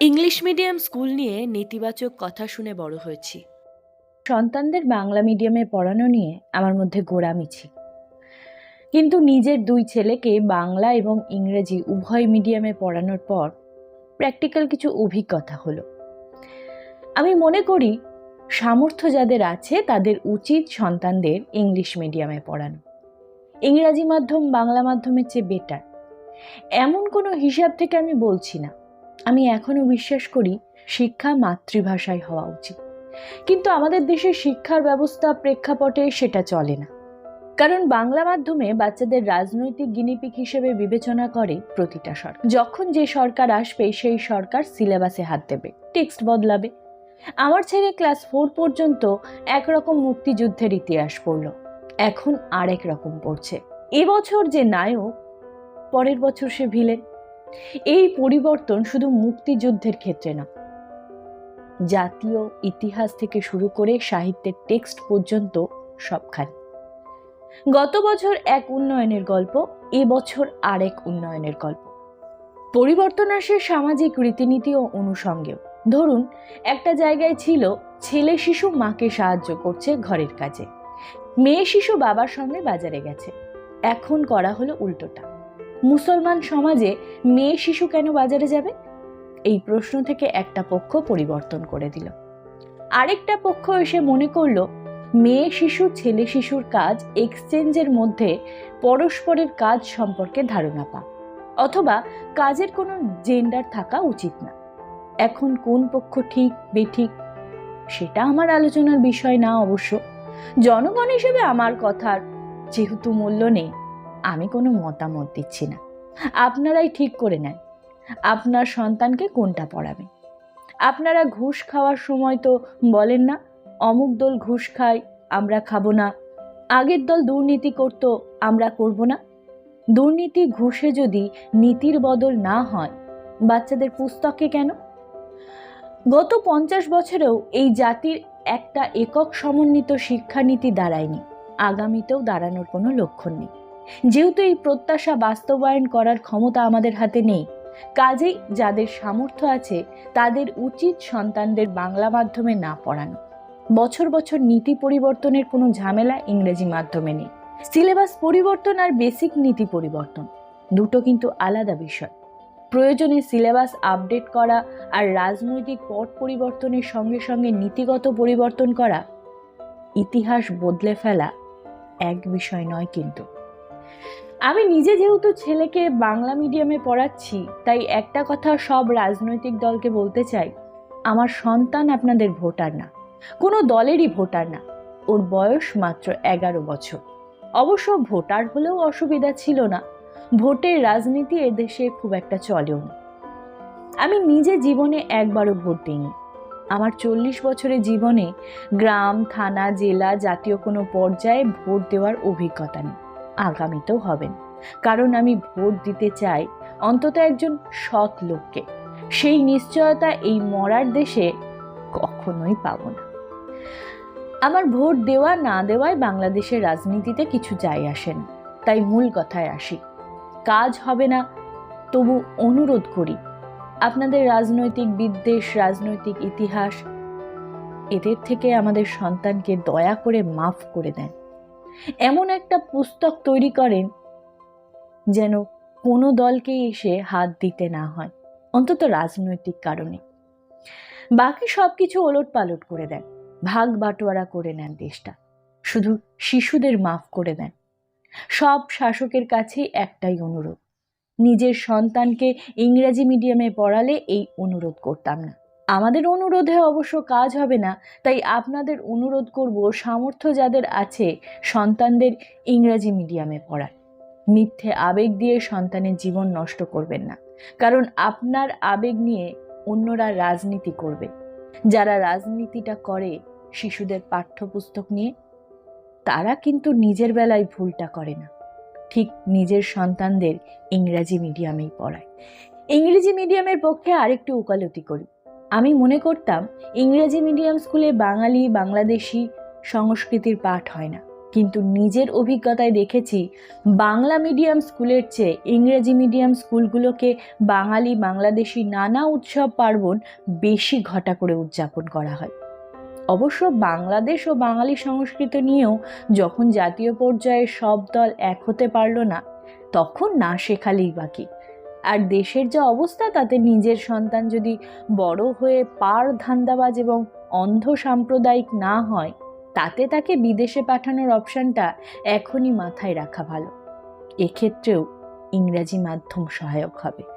English medium school নিয়ে নেতিবাচক কথা শুনে বড় হয়েছি। সন্তানদের বাংলা মিডিয়ামে পড়ানো নিয়ে আমার মধ্যে গোড়ামি ছিল কিন্তু নিজের দুই ছেলেকে বাংলা এবং ইংরেজি উভয় মিডিয়ামে পড়ানোর পর প্র্যাকটিক্যাল কিছু অভিজ্ঞতা হলো। আমি মনে করি সামর্থ্য যাদের আছে তাদের উচিত সন্তানদের ইংলিশ মিডিয়ামে পড়ানো। ইংরাজি মাধ্যম বাংলা মাধ্যমের চেয়ে বেটার এমন কোনো হিসাব থেকে আমি বলছি না। আমি এখনও বিশ্বাস করি শিক্ষা মাতৃভাষায় হওয়া উচিত। কিন্তু আমাদের দেশের শিক্ষার ব্যবস্থা প্রেক্ষাপটে সেটা চলে না। কারণ বাংলা মাধ্যমে বাচ্চাদের রাজনৈতিক গিনিপিক হিসেবে বিবেচনা করে প্রতিটা সরকার। যখন যে সরকার আসবে, সেই সরকার সিলেবাসে হাত দেবে, টেক্সট বদলাবে। আমার ছেলে ক্লাস ফোর পর্যন্ত একরকম মুক্তিযুদ্ধের ইতিহাস পড়ল, এখন আরেক রকম পড়ছে। এবছর যে নায়ক, পরের বছর সে ভিলেন। এই পরিবর্তন শুধু মুক্তিযুদ্ধের ক্ষেত্রে না। জাতীয় ইতিহাস থেকে শুরু করে সাহিত্যের টেক্সট পর্যন্ত সবখানে। গত বছর এক উন্নয়নের গল্প এবছর আরেক উন্নয়নের গল্প। পরিবর্তন আসে সামাজিক রীতিনীতি ও অনুষঙ্গেও। ধরুন, একটা জায়গায় ছিল, ছেলে শিশু মাকে সাহায্য করছে ঘরের কাজে। মেয়ে শিশু বাবার সঙ্গে বাজারে গেছে। এখন করা হলো উল্টোটা। মুসলমান সমাজে মেয়ে শিশু কেন বাজারে যাবে? এই প্রশ্ন থেকে একটা পক্ষ পরিবর্তন করে দিল। আরেকটা পক্ষ এসে মনে করল, মেয়ে শিশু, ছেলে শিশুর কাজ এক্সচেঞ্জের মধ্যে পরস্পরের কাজ সম্পর্কে ধারণা পা। অথবা কাজের কোনো জেন্ডার থাকা উচিত না। এখন কোন পক্ষ ঠিক বেঠিক, সেটা আমার আলোচনার বিষয় না অবশ্য। জনগণ হিসেবে আমার কথার যেহেতু মূল্য নেই। আমি কোনো মতামত দিচ্ছি না। আপনারাই ঠিক করে নেন। আপনার সন্তানকে কোনটা পড়াবে আপনারা ঘুষ খাওয়ার সময় তো বলেন না, অমুক দল ঘুষ খায়, আমরা খাব না। আগের দল দুর্নীতি করত, আমরা করব না। দুর্নীতি ঘুষে যদি নীতির বদল না হয়, বাচ্চাদের পুস্তকে কেন? গত পঞ্চাশ বছরেও এই জাতির একটা একক সমন্বিত শিক্ষানীতি দাঁড়ায়নি। আগামীতেও দাঁড়ানোর কোনো লক্ষণ নেই। যেহেতু এই প্রত্যাশা বাস্তবায়ন করার ক্ষমতা আমাদের হাতে নেই, কাজেই যাদের সামর্থ্য আছে তাদের উচিত সন্তানদের বাংলা মাধ্যমে না পড়ানো। বছর বছর নীতি পরিবর্তনের কোনো ঝামেলা ইংরেজি মাধ্যমে নেই। সিলেবাস পরিবর্তন আর বেসিক নীতি পরিবর্তন, দুটো কিন্তু আলাদা বিষয়। প্রয়োজনে সিলেবাস আপডেট করা আর রাজনৈতিক পট পরিবর্তনের সঙ্গে সঙ্গে নীতিগত পরিবর্তন করা, ইতিহাস বদলে ফেলা এক বিষয় নয় কিন্তু। আমি নিজে যেহেতু ছেলেকে বাংলা মিডিয়ামে পড়াচ্ছি, তাই একটা কথা সব রাজনৈতিক দলকে বলতে চাই, আমার সন্তান আপনাদের ভোটার না, কোনো দলেরই ভোটার না, ওর বয়স মাত্র এগারো বছর। অবশ্য ভোটার হলেও অসুবিধা ছিল না, ভোটের রাজনীতি এদেশে খুব একটা চলেও না। আমি নিজে জীবনে একবারও ভোট দিইনি, আমার চল্লিশ বছরের জীবনে গ্রাম, থানা, জেলা জাতীয় কোনো পর্যায়ে ভোট দেওয়ার অভিজ্ঞতা নেই। আগামীতেও হবেন। কারণ আমি ভোট দিতে চাই অন্তত একজন সৎ লোককে। সেই নিশ্চয়তা এই মরার দেশে কখনোই পাব না। আমার ভোট দেওয়া না দেওয়ায় বাংলাদেশের রাজনীতিতে কিছু যায় আসে না। তাই মূল কথায় আসি, কাজ হবে না, তবু অনুরোধ করি, আপনাদের রাজনৈতিক বিদ্বেষ, রাজনৈতিক ইতিহাস, এদের থেকে আমাদের সন্তানকে দয়া করে মাফ করে দেন। এমন একটা পুস্তক তৈরি করেন যেন কোনো দলকে এসে হাত দিতে না হয়, অন্তত রাজনৈতিক কারণে। বাকি সব কিছু ওলট পালট করে দেন, ভাগ বাটোয়ারা করে নেন দেশটা, শুধু শিশুদের মাফ করে দেন। সব শাসকের কাছেই একটাই অনুরোধ, নিজের সন্তানকে ইংরেজি মিডিয়ামে পড়ালে এই অনুরোধ করতাম না। আমাদের অনুরোধে অবশ্য কাজ হবে না, তাই আপনাদের অনুরোধ করব সামর্থ্য যাদের আছে সন্তানদের ইংরাজি মিডিয়ামে পড়ার। মিথ্যে আবেগ দিয়ে সন্তানের জীবন নষ্ট করবেন না, কারণ আপনার আবেগ নিয়ে অন্যরা রাজনীতি করবে। যারা রাজনীতিটা করে শিশুদের পাঠ্যপুস্তক নিয়ে, তারা কিন্তু নিজের বেলায় ভুলটা করে না। ঠিক নিজের সন্তানদের ইংরাজি মিডিয়ামেই পড়ায়। ইংরেজি মিডিয়ামের পক্ষে আরেকটু ওকালতি করি। আমি মনে করতাম ইংরেজি মিডিয়াম স্কুলে বাঙালি, বাংলাদেশি সংস্কৃতির পাঠ হয় না। কিন্তু নিজের অভিজ্ঞতায় দেখেছি, বাংলা মিডিয়াম স্কুলের চেয়ে ইংরেজি মিডিয়াম স্কুলগুলোকে বাঙালি, বাংলাদেশি নানা উৎসব পার্বণ বেশি ঘটা করে উদযাপন করা হয়। অবশ্য বাংলাদেশ ও বাঙালি সংস্কৃতি নিয়েও যখন জাতীয় পর্যায়ে সব দল এক হতে পারল না, তখন না শেখালেই বাকি। আর দেশের যা অবস্থা, তাতে নিজের সন্তান যদি বড় হয়ে পার ধান্দাবাজ এবং অন্ধ সাম্প্রদায়িক না হয়, তাতে তাকে বিদেশে পাঠানোর অপশানটা এখনই মাথায় রাখা ভালো। এক্ষেত্রেও ইংরাজি মাধ্যম সহায়ক হবে।